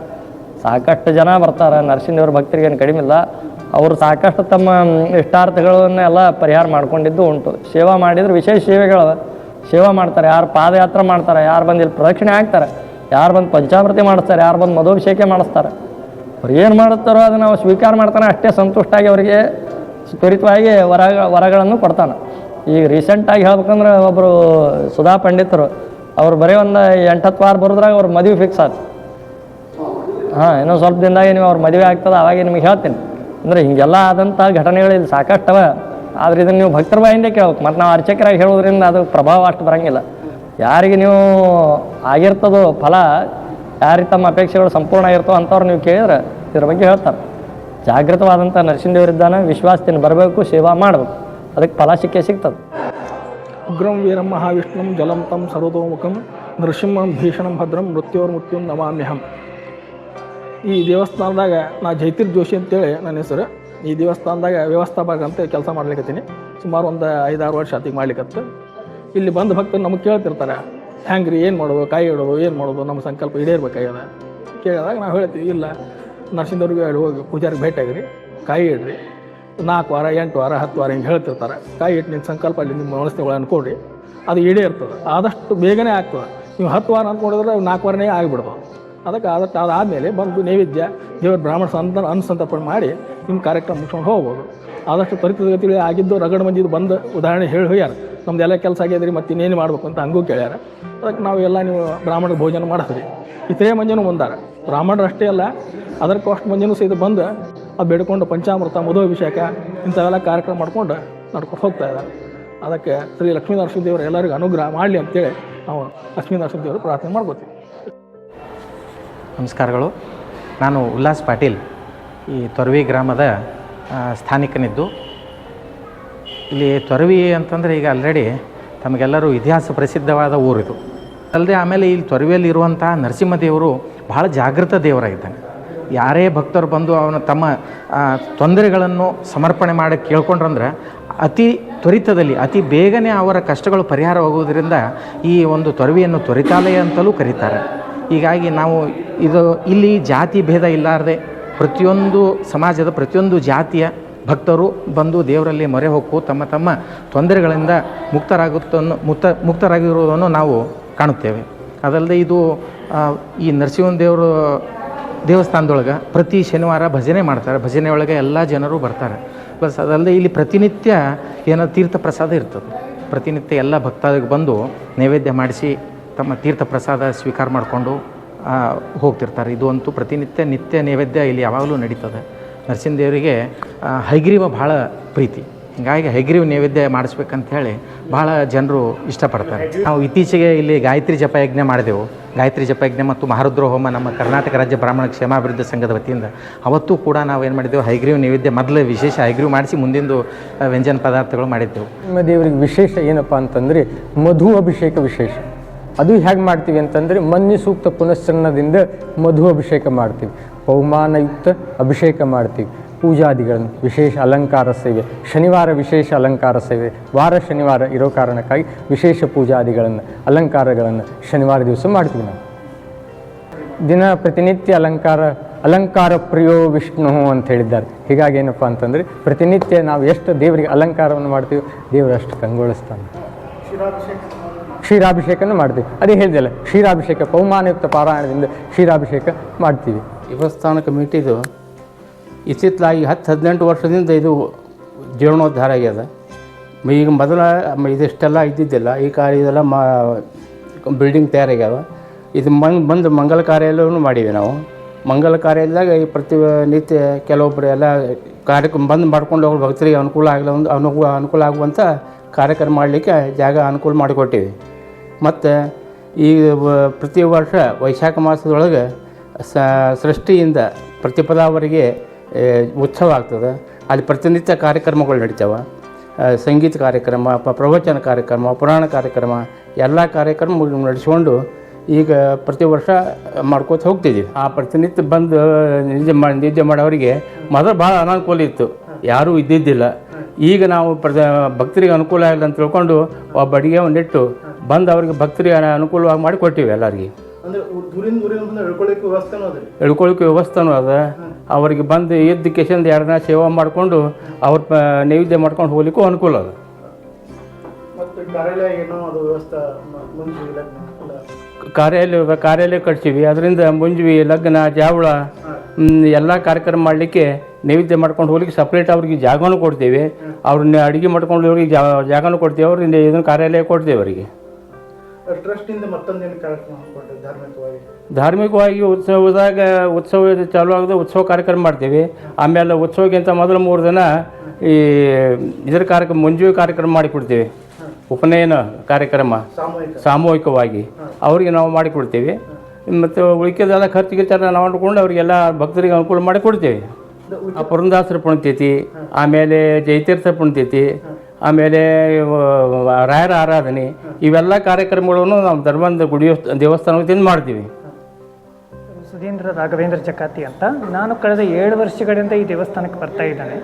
ಸಾಕಷ್ಟು ಜನ ಬರ್ತಾರೆ, ನರಸಿಂಹದೇವ್ರ ಭಕ್ತರಿಗೇನು ಕಡಿಮೆ ಇಲ್ಲ. ಅವರು ಸಾಕಷ್ಟು ತಮ್ಮ ಇಷ್ಟಾರ್ಥಗಳನ್ನೆಲ್ಲ ಪರಿಹಾರ ಮಾಡ್ಕೊಂಡಿದ್ದು ಉಂಟು. ಸೇವಾ ಮಾಡಿದ್ರೆ ವಿಶೇಷ ಸೇವೆಗಳು ಸೇವಾ ಮಾಡ್ತಾರೆ, ಯಾರು ಪಾದಯಾತ್ರೆ ಮಾಡ್ತಾರೆ, ಯಾರು ಬಂದು ಇಲ್ಲಿ ಪ್ರದಕ್ಷಿಣೆ ಹಾಕ್ತಾರೆ. ಯಾರು ಬಂದು ಪಂಚಾಮೃತಿ ಮಾಡಿಸ್ತಾರೆ, ಯಾರು ಬಂದು ಮಧುಭಿಷೇಕ ಮಾಡಿಸ್ತಾರೆ. ಅವ್ರು ಏನು ಮಾಡುತ್ತಾರೋ ಅದನ್ನು ನಾವು ಸ್ವೀಕಾರ ಮಾಡ್ತಾನೆ, ಅಷ್ಟೇ ಸಂತುಷ್ಟಾಗಿ ಅವರಿಗೆ ತ್ವರಿತವಾಗಿ ವರ, ವರಗಳನ್ನು ಕೊಡ್ತಾನೆ. ಈಗ ರೀಸೆಂಟಾಗಿ ಹೇಳ್ಬೇಕಂದ್ರೆ ಒಬ್ಬರು ಸುಧಾ ಪಂಡಿತರು, ಅವ್ರು ಬರೀ ಒಂದು ಎಂಟತ್ತು ವಾರ ಬರೋದ್ರಾಗ ಅವ್ರ ಮದುವೆ ಫಿಕ್ಸ್ ಆಯ್ತು ಹಾಂ, ಇನ್ನೊಂದು ಸ್ವಲ್ಪ ದಿನದಾಗಿ ನೀವು ಅವ್ರ ಮದುವೆ ಆಗ್ತದೆ, ಅವಾಗೆ ನಿಮಗೆ ಹೇಳ್ತೀನಿ. ಅಂದರೆ ಹಿಂಗೆಲ್ಲ ಆದಂಥ ಘಟನೆಗಳು ಇಲ್ಲಿ ಸಾಕಷ್ಟವ ಆದ್ರೆ ಇದನ್ನು ನೀವು ಭಕ್ತರ ಬಾಯಿಂದ ಕೇಳ್ಬೇಕು. ಮತ್ತು ನಾವು ಅರ್ಚಕರಾಗಿ ಹೇಳೋದ್ರಿಂದ ಅದು ಪ್ರಭಾವ ಅಷ್ಟು ಬರಂಗಿಲ್ಲ. ಯಾರಿಗೆ ನೀವು ಆಗಿರ್ತದೋ ಫಲ, ಯಾರಿಗೆ ತಮ್ಮ ಅಪೇಕ್ಷೆಗಳು ಸಂಪೂರ್ಣ ಆಗಿರ್ತೋ ಅಂಥವ್ರು ನೀವು ಕೇಳಿದ್ರೆ ಇದ್ರ ಬಗ್ಗೆ ಹೇಳ್ತಾರೆ. ಜಾಗೃತವಾದಂಥ ನರಸಿಂಹದೇವರಿದ್ದಾನೆ, ವಿಶ್ವಾಸದಿಂದ ಬರಬೇಕು, ಸೇವಾ ಮಾಡಬೇಕು. ಅದಕ್ಕೆ ಫಲ ಸಿಕ್ಕೇ ಸಿಗ್ತದೆ. ಉಗ್ರಂ ವೀರಂ ಮಹಾವಿಷ್ಣುಂ ಜಲಂ ತಂ ಸರ್ವತೋಮುಖಂ ನರಸಿಂಹಂ ಭೀಷಣಂ ಭದ್ರಂ ಮೃತ್ಯೋರ್ ಮೃತ್ಯುಂ ನಮಾಮ್ಯಹಂ. ಈ ದೇವಸ್ಥಾನದಾಗ ನಾ ಜೈತಿರ್ ಜೋಶಿ ಅಂತೇಳಿ ನನ್ನ ಹೆಸರು. ಈ ದೇವಸ್ಥಾನದಾಗ ವ್ಯವಸ್ಥಾಪಕ ಅಂತ ಕೆಲಸ ಮಾಡ್ಲಿಕತ್ತೀನಿ. ಸುಮಾರು ಒಂದು ಐದಾರು ವರ್ಷ ಅತಿಗೆ ಮಾಡ್ಲಿಕತ್ತು. ಇಲ್ಲಿ ಬಂದ ಭಕ್ತರು ನಮಗೆ ಕೇಳ್ತಿರ್ತಾರೆ. ಹೆಂಗೆ ರೀ ಏನು ಮಾಡೋದು, ಕಾಯಿ ಇಡೋದು, ಏನು ಮಾಡೋದು, ನಮ್ಮ ಸಂಕಲ್ಪ ಈಡೇರ್ಬೇಕಾಗ್ಯದ ಕೇಳಿದಾಗ ನಾವು ಹೇಳ್ತೀವಿ, ಇಲ್ಲ ನರಸಿಂಹವ್ರಿಗೆ ಹೋಗಿ ಪೂಜಾರಿಗೆ ಭೇಟಿಯಾಗ್ರಿ ಕಾಯಿ ಇಡ್ರಿ, ನಾಲ್ಕು ವಾರ, ಎಂಟು ವಾರ, ಹತ್ತು ವಾರ ಹಿಂಗೆ ಹೇಳ್ತಿರ್ತಾರೆ. ಕಾಯಿ ಇಟ್ಟು ನಿಮ್ಮ ಸಂಕಲ್ಪ ಅಲ್ಲಿ ನಿಮ್ಮ ವ್ಯವಸ್ಥೆಗಳು ಅನ್ಕೊಡ್ರಿ ಅದು ಈಡೇ ಇರ್ತದೆ ಆದಷ್ಟು ಬೇಗನೆ ಆಗ್ತದೆ. ನೀವು ಹತ್ತು ವಾರ ಅಂದ್ಕೊಂಡಿದ್ರೆ ನಾಲ್ಕು ವಾರನೇ ಆಗಿಬಿಡ್ತದೆ ಅದಕ್ಕೆ ಆದಷ್ಟು ಅದಾದಮೇಲೆ ಬಂದು ನೈವೇದ್ಯ, ದೇವರ ಬ್ರಾಹ್ಮಣ ಸಂತ, ಅನುಸಂತರ್ಪಣೆ ಮಾಡಿ ನಿಮ್ಮ ಕಾರ್ಯಕ್ರಮ ಮುಗಿಸ್ಕೊಂಡು ಹೋಗ್ಬೋದು. ಆದಷ್ಟು ತ್ವರಿತಗತಿಯಲ್ಲಿ ಆಗಿದ್ದು ರಗಡ ಮಂದಿದು ಬಂದು ಉದಾಹರಣೆ ಹೇಳಿ ಹೋಗ್ಯಾರ. ನಮ್ದೆಲ್ಲ ಕೆಲಸ ಆಗ್ಯದ್ರಿ, ಮತ್ತು ಇನ್ನೇನು ಮಾಡ್ಬೇಕು ಅಂತ ಹಂಗೂ ಕೇಳ್ಯಾರ. ಅದಕ್ಕೆ ನಾವು ಎಲ್ಲ ನೀವು ಬ್ರಾಹ್ಮಣ ಭೋಜನ ಮಾಡಿಸ್ರಿ ಇತರೆ ಮಂದಿನೂ ಬಂದಾರ. ಬ್ರಾಹ್ಮಣರು ಅಷ್ಟೇ ಅಲ್ಲ ಅದಕ್ಕೂ ಅಷ್ಟು ಮಂದಿನೂ ಸಹಿತ ಬಂದು, ಅದು ಬೇಡ್ಕೊಂಡು ಪಂಚಾಮೃತ, ಮಧುಅಭಿಷೇಕ ಇಂಥವೆಲ್ಲ ಕಾರ್ಯಕ್ರಮ ಮಾಡ್ಕೊಂಡು ನಡ್ಕೊಂಡು ಹೋಗ್ತಾ ಇದ್ದಾರೆ ಅದಕ್ಕೆ ಶ್ರೀ ಲಕ್ಷ್ಮೀ ನರಸಿಂಹದೇವರು ಎಲ್ಲರಿಗೂ ಅನುಗ್ರಹ ಮಾಡಲಿ ಅಂತೇಳಿ ನಾವು ಲಕ್ಷ್ಮೀ ನರಸಿಂಹದೇವರು ಪ್ರಾರ್ಥನೆ ಮಾಡ್ಕೋತೀವಿ. ನಮಸ್ಕಾರಗಳು. ನಾನು ಉಲ್ಲಾಸ್ ಪಾಟೀಲ್, ಈ ತೊರವಿ ಗ್ರಾಮದ ಸ್ಥಾನಿಕನಿದ್ದು. ಇಲ್ಲಿ ತೊರವಿ ಅಂತಂದರೆ ಈಗ ಆಲ್ರೆಡಿ ತಮಗೆಲ್ಲರೂ ಇತಿಹಾಸ ಪ್ರಸಿದ್ಧವಾದ ಊರಿದು. ಅಲ್ಲದೆ ಆಮೇಲೆ ಇಲ್ಲಿ ತೊರವಿಯಲ್ಲಿ ಇರುವಂಥ ನರಸಿಂಹದೇವರು ಬಹಳ ಜಾಗೃತ ದೇವರಾಗಿದ್ದಾನೆ. ಯಾರೇ ಭಕ್ತರು ಬಂದು ಅವನ ತಮ್ಮ ತೊಂದರೆಗಳನ್ನು ಸಮರ್ಪಣೆ ಮಾಡಿ ಕೇಳ್ಕೊಂಡ್ರಂದ್ರೆ ಅತಿ ತ್ವರಿತದಲ್ಲಿ, ಅತಿ ಬೇಗನೆ ಅವರ ಕಷ್ಟಗಳು ಪರಿಹಾರವಾಗುವುದರಿಂದ ಈ ಒಂದು ತೊರವಿಯನ್ನು ತ್ವರಿತಾಲಯ ಅಂತಲೂ ಕರೀತಾರೆ. ಹೀಗಾಗಿ ನಾವು ಇದು ಇಲ್ಲಿ ಜಾತಿ ಭೇದ ಇಲ್ಲಾರದೆ ಪ್ರತಿಯೊಂದು ಸಮಾಜದ ಪ್ರತಿಯೊಂದು ಜಾತಿಯ ಭಕ್ತರು ಬಂದು ದೇವರಲ್ಲಿ ಮೊರೆ ಹೊಕ್ಕು ತಮ್ಮ ತಮ್ಮ ತೊಂದರೆಗಳಿಂದ ಮುಕ್ತರಾಗುತ್ತನ್ನು ಮುಕ್ತ ಮುಕ್ತರಾಗಿರುವುದನ್ನು ನಾವು ಕಾಣುತ್ತೇವೆ. ಅದಲ್ಲದೆ ಇದು ಈ ನರಸಿಂಹನ ದೇವರು ದೇವಸ್ಥಾನದೊಳಗೆ ಪ್ರತಿ ಶನಿವಾರ ಭಜನೆ ಮಾಡ್ತಾರೆ. ಭಜನೆ ಒಳಗೆ ಎಲ್ಲ ಜನರು ಬರ್ತಾರೆ. ಪ್ಲಸ್ ಅದಲ್ಲದೆ ಇಲ್ಲಿ ಪ್ರತಿನಿತ್ಯ ಏನೋ ತೀರ್ಥ ಪ್ರಸಾದ ಇರ್ತದೆ. ಪ್ರತಿನಿತ್ಯ ಎಲ್ಲ ಭಕ್ತಾದಿಗೆ ಬಂದು ನೈವೇದ್ಯ ಮಾಡಿಸಿ ತಮ್ಮ ತೀರ್ಥ ಪ್ರಸಾದ ಸ್ವೀಕಾರ ಮಾಡಿಕೊಂಡು ಹೋಗ್ತಿರ್ತಾರೆ. ಇದು ಅಂತೂ ಪ್ರತಿನಿತ್ಯ ನಿತ್ಯ ನೈವೇದ್ಯ ಇಲ್ಲಿ ಯಾವಾಗಲೂ ನಡೀತದೆ. ನರಸಿಂಹದೇವರಿಗೆ ಹೈಗ್ರೀವ ಭಾಳ ಪ್ರೀತಿ. ಹೀಗಾಗಿ ಹೈಗ್ರೀವ ನೈವೇದ್ಯ ಮಾಡಿಸ್ಬೇಕಂತ ಹೇಳಿ ಭಾಳ ಜನರು ಇಷ್ಟಪಡ್ತಾರೆ. ನಾವು ಇತ್ತೀಚೆಗೆ ಇಲ್ಲಿ ಗಾಯತ್ರಿ ಜಪಯಜ್ಞ ಮಾಡಿದೆವು. ಗಾಯತ್ರಿ ಜಪ ಯಜ್ಞ ಮತ್ತು ಮಹಾರುದ್ರ ಹೋಮ ನಮ್ಮ ಕರ್ನಾಟಕ ರಾಜ್ಯ ಬ್ರಾಹ್ಮಣ ಕ್ಷೇಮಾಭಿವೃದ್ಧಿ ಸಂಘದ ವತಿಯಿಂದ. ಅವತ್ತೂ ಕೂಡ ನಾವು ಏನು ಮಾಡಿದ್ದೆವು ಹೈಗ್ರೀವ ನೈವೇದ್ಯ ಮೊದಲು ವಿಶೇಷ ಹೈಗ್ರೀವ್ ಮಾಡಿಸಿ ಮುಂದಿಂದು ವ್ಯಂಜನ ಪದಾರ್ಥಗಳು ಮಾಡಿದ್ದೆವು. ದೇವರಿಗೆ ವಿಶೇಷ ಏನಪ್ಪ ಅಂತಂದರೆ ಮಧು ಅಭಿಷೇಕ ವಿಶೇಷ. ಅದು ಹೇಗೆ ಮಾಡ್ತೀವಿ ಅಂತಂದರೆ ಮನ್ನಿ ಸೂಕ್ತ ಪುನಶ್ಚರಣದಿಂದ ಮಧು ಅಭಿಷೇಕ ಮಾಡ್ತೀವಿ. ಪೌಮಾನಯುಕ್ತ ಅಭಿಷೇಕ ಮಾಡ್ತೀವಿ. ಪೂಜಾದಿಗಳನ್ನು, ವಿಶೇಷ ಅಲಂಕಾರ ಸೇವೆ, ಶನಿವಾರ ವಿಶೇಷ ಅಲಂಕಾರ ಸೇವೆ, ವಾರ ಶನಿವಾರ ಇರೋ ಕಾರಣಕ್ಕಾಗಿ ವಿಶೇಷ ಪೂಜಾದಿಗಳನ್ನು, ಅಲಂಕಾರಗಳನ್ನು ಶನಿವಾರ ದಿವಸ ಮಾಡ್ತೀವಿ ನಾವು. ದಿನ ಪ್ರತಿನಿತ್ಯ ಅಲಂಕಾರ ಅಲಂಕಾರ ಪ್ರಿಯೋ ವಿಷ್ಣು ಅಂತ ಹೇಳಿದ್ದಾರೆ. ಹೀಗಾಗಿ ಏನಪ್ಪ ಅಂತಂದರೆ, ಪ್ರತಿನಿತ್ಯ ನಾವು ಎಷ್ಟು ದೇವರಿಗೆ ಅಲಂಕಾರವನ್ನು ಮಾಡ್ತೀವಿ, ದೇವರು ಅಷ್ಟು ಕಂಗೊಳಿಸ್ತಾನೆ. ಕ್ಷೀರಾಭಿಷೇಕನ ಮಾಡ್ತೀವಿ. ಅದೇ ಹೇಳಿದೆಲ್ಲ ಕ್ಷೀರಾಭಿಷೇಕ, ಪೌಮಾನಯುಕ್ತ ಪಾರಾಯಣದಿಂದ ಕ್ಷೀರಾಭಿಷೇಕ ಮಾಡ್ತೀವಿ. ದೇವಸ್ಥಾನ ಕಮಿಟಿದು ಇತ್ತಿತ್ತಲಾಗಿ ಹತ್ತು ಹದಿನೆಂಟು ವರ್ಷದಿಂದ ಇದು ಜೀರ್ಣೋದ್ಧಾರ ಆಗ್ಯದ. ಈಗ ಮೊದಲ ಇದಿಷ್ಟೆಲ್ಲ ಇದ್ದಿದ್ದಿಲ್ಲ, ಈ ಕಾರ್ಯ ಇದೆಲ್ಲ ಮಾ, ಬಿಲ್ಡಿಂಗ್ ತಯಾರಾಗ್ಯಾವ. ಇದು ಮಂಗ್, ಬಂದು ಮಂಗಲ ಕಾರ್ಯಾಲಯವನ್ನು ಮಾಡಿವಿ ನಾವು. ಮಂಗಲ ಕಾರ್ಯದಾಗ ಈ ಪ್ರತಿ ನಿತ್ಯ ಕೆಲವೊಬ್ಬರು ಎಲ್ಲ ಕಾರ್ಯಕ್ರಮ ಬಂದು ಮಾಡ್ಕೊಂಡು ಅವ್ರ ಭಕ್ತರಿಗೆ ಅನುಕೂಲ ಆಗಲಿ ಒಂದು ಅನುಕೂಲ ಅನುಕೂಲ ಆಗುವಂಥ ಕಾರ್ಯಕ್ರಮ ಮಾಡಲಿಕ್ಕೆ ಜಾಗ ಅನುಕೂಲ ಮಾಡಿಕೊಟ್ಟಿವಿ ಮತ್ತು ಈ, ಪ್ರತಿ ವರ್ಷ ವೈಶಾಖ ಮಾಸದೊಳಗೆ ಸ, ಸೃಷ್ಟಿಯಿಂದ ಪ್ರತಿಪದ ಅವರಿಗೆ ಉತ್ಸವ ಆಗ್ತದೆ ಅಲ್ಲಿ ಪ್ರತಿನಿತ್ಯ ಕಾರ್ಯಕ್ರಮಗಳು ನಡೀತಾವೆ. ಸಂಗೀತ ಕಾರ್ಯಕ್ರಮ, ಪ, ಪ್ರವಚನ ಕಾರ್ಯಕ್ರಮ, ಪುರಾಣ ಕಾರ್ಯಕ್ರಮ, ಎಲ್ಲ ಕಾರ್ಯಕ್ರಮ ನಡೆಸ್ಕೊಂಡು ಈಗ ಪ್ರತಿ ವರ್ಷ ಮಾಡ್ಕೋತ ಹೋಗ್ತಿದ್ದೀವಿ. ಆ ಪ್ರತಿನಿತ್ಯ ಬಂದು ನಿಜ ಮಾಡಿ ನಿದ್ದೆ ಮಾಡೋರಿಗೆ ಮೊದಲು ಭಾಳ ಅನಾನುಕೂಲ ಇತ್ತು. ಯಾರೂ ಇದ್ದಿದ್ದಿಲ್ಲ. ಈಗ ನಾವು ಪ್ರದ ಭಕ್ತರಿಗೆ ಅನುಕೂಲ ಆಗಿಲ್ಲ ಅಂತ ತಿಳ್ಕೊಂಡು ಒಬ್ಬ ಅಡುಗೆ ಒಂದಿಟ್ಟು ಬಂದು ಅವ್ರಿಗೆ ಭಕ್ತರಿಗೆ ಅನ- ಅನುಕೂಲವಾಗಿ ಮಾಡಿ ಕೊಟ್ಟಿವಿ ಎಲ್ಲರಿಗೆ. ಅಂದ್ರೆ ಊ- ದೂರಿಂದ ದೂರಿಂದ ಬಂದು ಹೇಳ್ಕೊಳಕ್ಕೆ ವ್ಯವಸ್ಥೆನೂ ಅದ ವ್ಯವಸ್ಥೆನೂ ಅದ. ಅವ್ರಿಗೆ ಬಂದು ಎದ್ದು ಕೇಶಂದು ಎರಡು ದಿನ ಸೇವೆ ಮಾಡಿಕೊಂಡು ಅವ್ರ ನೈವೇದ್ಯ ಮಾಡ್ಕೊಂಡು ಹೋಗ್ಲಿಕ್ಕೂ ಅನುಕೂಲ ಅದ. ಕಾರ್ಯಾಲಯ ಏನೋ ಅದು ವ್ಯವಸ್ಥೆ ಕಾರ್ಯಾಲಯ ಕಾರ್ಯಾಲಯ ಕಟ್ಸೀವಿ. ಅದರಿಂದ ಮುಂಜಿ ಲಗ್ನ ಜಾವಳ ಎಲ್ಲ ಕಾರ್ಯಕ್ರಮ ಮಾಡಲಿಕ್ಕೆ ನೈವೇದ್ಯ ಮಾಡ್ಕೊಂಡು ಹೋಗ್ಲಿಕ್ಕೆ ಸಪ್ರೇಟ್ ಅವ್ರಿಗೆ ಜಾಗನೂ ಕೊಡ್ತೇವೆ. ಅವ್ರನ್ನ ಅಡುಗೆ ಮಾಡ್ಕೊಂಡು ಹೋಗಿ ಜಾಗನೂ ಕೊಡ್ತೇವೆ. ಅವ್ರಿಂದ ಇದನ್ನು ಕಾರ್ಯಾಲಯ ಕೊಡ್ತೇವೆ ಅವರಿಗೆ. ಟ್ರಸ್ಟಿಂದ ಮತ್ತೊಂದೇನು ಕಾರ್ಯಕ್ರಮ ಹಾಕ್ಕೊಂಡ್ರೆ ಧಾರ್ಮಿಕವಾಗಿ? ಧಾರ್ಮಿಕವಾಗಿ ಉತ್ಸವದಾಗ ಉತ್ಸವ ಚಾಲು ಆಗದೆ ಉತ್ಸವ ಕಾರ್ಯಕ್ರಮ ಮಾಡ್ತೀವಿ. ಆಮೇಲೆ ಉತ್ಸವಕ್ಕಿಂತ ಮೊದಲು ಮೂರು ದಿನ ಈ ಇದರ ಕಾರ್ಯಕ್ರಮ ಮುಂಜುವೆ ಕಾರ್ಯಕ್ರಮ ಮಾಡಿಕೊಡ್ತೀವಿ. ಉಪನಯನ ಕಾರ್ಯಕ್ರಮ ಸಾಮೂಹಿಕವಾಗಿ. ಅವರಿಗೆ ನಾವು ಮಾಡಿಕೊಡ್ತೀವಿ. ಮತ್ತು ಉಳಿಕೆದೆಲ್ಲ ಖರ್ಚು ಥರ ನಾವು ಮಾಡ್ಕೊಂಡು ಅವರಿಗೆಲ್ಲ ಭಕ್ತರಿಗೆ ಅನುಕೂಲ ಮಾಡಿ ಕೊಡ್ತೀವಿ ಆ ಪುರಂದಾಸರ ಪುಣ್ಯತಿಥಿ ಆಮೇಲೆ ಜಯತೀರ್ಥ ಪುಣ್ಯತಿಥಿ ಆಮೇಲೆ ರಾಯರ ಆರಾಧನೆ, ಇವೆಲ್ಲ ಕಾರ್ಯಕ್ರಮಗಳನ್ನು ನಾವು ಧರ್ಮದ ಗುಡಿಯ ದೇವಸ್ಥಾನದಿಂದ ಮಾಡ್ತೀವಿ. ಸುಧೀಂದ್ರ ರಾಘವೇಂದ್ರ ಚಕಾತಿ ಅಂತ. ನಾನು ಕಳೆದ ಏಳು ವರ್ಷಗಳಿಂದ ಈ ದೇವಸ್ಥಾನಕ್ಕೆ ಬರ್ತಾ ಇದ್ದಾನೆ.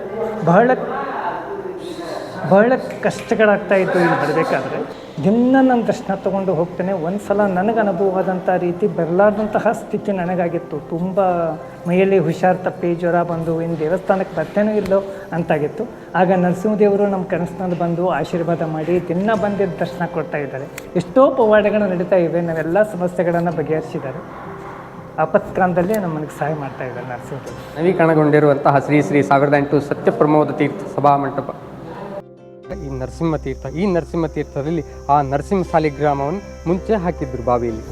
ಬಹಳ ಬಹಳ ಕಷ್ಟಗಳಾಗ್ತಾ ಇತ್ತು ಇಲ್ಲಿ ಬರಬೇಕಾದ್ರೆ, ದಿನ ನನ್ನ ದರ್ಶನ ತಗೊಂಡು ಹೋಗ್ತೇನೆ. ಒಂದು ಸಲ ನನಗೆ ಅನುಭವವಾದಂಥ ರೀತಿ ಬರಲಾರ್ದಂತಹ ಸ್ಥಿತಿ ನನಗಾಗಿತ್ತು. ತುಂಬ ಮೈಯಲ್ಲಿ ಹುಷಾರು ತಪ್ಪಿ ಜ್ವರ ಬಂದು ಇನ್ನು ದೇವಸ್ಥಾನಕ್ಕೆ ಬರ್ತೇನೋ ಇಲ್ಲೋ ಅಂತಾಗಿತ್ತು. ಆಗ ನರಸಿಂಹದೇವರು ನಮ್ಮ ಕನಸಿನಲ್ಲಿ ಬಂದು ಆಶೀರ್ವಾದ ಮಾಡಿ ದಿನ ಬಂದಿದ್ದ ದರ್ಶನ ಕೊಡ್ತಾ ಇದ್ದಾರೆ. ಎಷ್ಟೋ ಪವಾಡಗಳು ನಡೀತಾ ಇವೆ, ನಾವೆಲ್ಲ ಸಮಸ್ಯೆಗಳನ್ನು ಬಗೆಹರಿಸಿದ್ದಾರೆ. ಆಪತ್ಕಾಲದಲ್ಲಿ ನಮ್ಮನಿಗೆ ಸಹಾಯ ಮಾಡ್ತಾ ಇದ್ದಾರೆ ನರಸಿಂಹದೇವರು. ನವೀಕರಣಗೊಂಡಿರುವಂತಹ ಶ್ರೀ ಶ್ರೀ ಸಾವಿರದ ಎಂಟು ಸತ್ಯಪ್ರಮೋದ ತೀರ್ಥ ಸಭಾ ಮಂಟಪ. ಈ ನರಸಿಂಹ ತೀರ್ಥ, ಈ ನರಸಿಂಹ ತೀರ್ಥದಲ್ಲಿ ಆ ನರಸಿಂಹ ಸಾಲಿಗ್ರಾಮವನ್ನು ಮುಂಚೆ ಹಾಕಿದ್ರು ಬಾವಿಯಲ್ಲಿ.